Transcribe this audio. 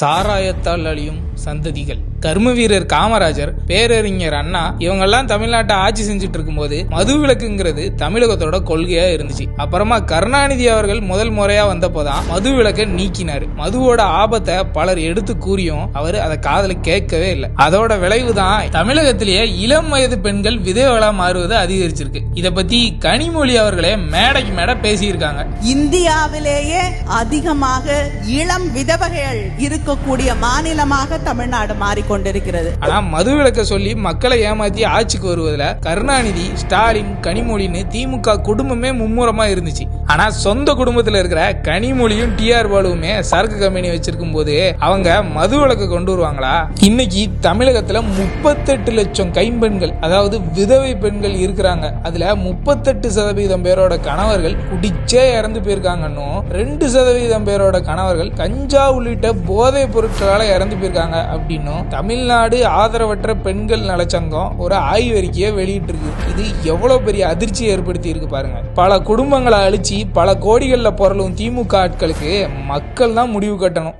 சாராயத்தால் அழியும் சந்ததிகள். கர்ம வீரர் காமராஜர் பேரறிஞர் அண்ணா இவங்கெல்லாம் தமிழ்நாட்டை ஆட்சி செஞ்சுட்டு இருக்கும்போது மது விளக்குங்கிறது தமிழகத்தோட கொள்கையா இருந்துச்சு. அப்புறமா கருணாநிதி அவர்கள் முதல் முறையா வந்தப்போதான் மது விளக்கை நீக்கினாரு. மதுவோட ஆபத்தை பலர் எடுத்து கூறியும் அவர் அதை காதல கேட்கவே இல்லை. அதோட விளைவுதான் தமிழகத்திலேயே இளம் வயது பெண்கள் விதவைகளா மாறுவது அதிகரிச்சிருக்கு. இத பத்தி கனிமொழி அவர்களே மேடைக்கு மேடை பேசியிருக்காங்க. இந்தியாவிலேயே அதிகமாக இளம் விதவைகள் இருக்கக்கூடிய மாநிலமாக தமிழ்நாடு மாறிக்கொண்டிருக்கிறது. ஆனா மதுவிலக்க சொல்லி மக்களை ஏமாத்தி ஆட்சிக்கு வருவதுல கருணாநிதி ஸ்டாலின் கனிமொழின்னு திமுக குடும்பமே மும்முரமா இருந்துச்சு. ஆனா சொந்த குடும்பத்துல இருக்கிற கனிமொழியும் டிஆர் பாலுவுமே சரக்கு கம்பெனி வச்சிருக்கும் போது அவங்க மது விளக்கு கொண்டு வருவாங்களா? இன்னைக்கு தமிழகத்துல முப்பத்தெட்டு லட்சம் கைம்பெண்கள் அதாவது விதவை பெண்கள் இருக்கிறாங்க. அதுல முப்பத்தெட்டு சதவீதம் பேரோட கணவர்கள் குடிச்சே இறந்து போயிருக்காங்கன்னும் ரெண்டு சதவீதம் பேரோட கணவர்கள் கஞ்சா உள்ளிட்ட போதைப் பொருட்களால இறந்து போயிருக்காங்க அப்படின்னும் தமிழ்நாடு ஆதரவற்ற பெண்கள் நலச்சங்கம் ஒரு ஆய்வறிக்கையை வெளியிட்டிருக்கு. இது எவ்வளவு பெரிய அதிர்ச்சியை ஏற்படுத்தி இருக்கு பாருங்க. பல குடும்பங்களை அழிச்சு பல கோடிகளில் பொருளும் திமுக ஆட்களுக்கு மக்கள் தான் முடிவு கட்டணும்.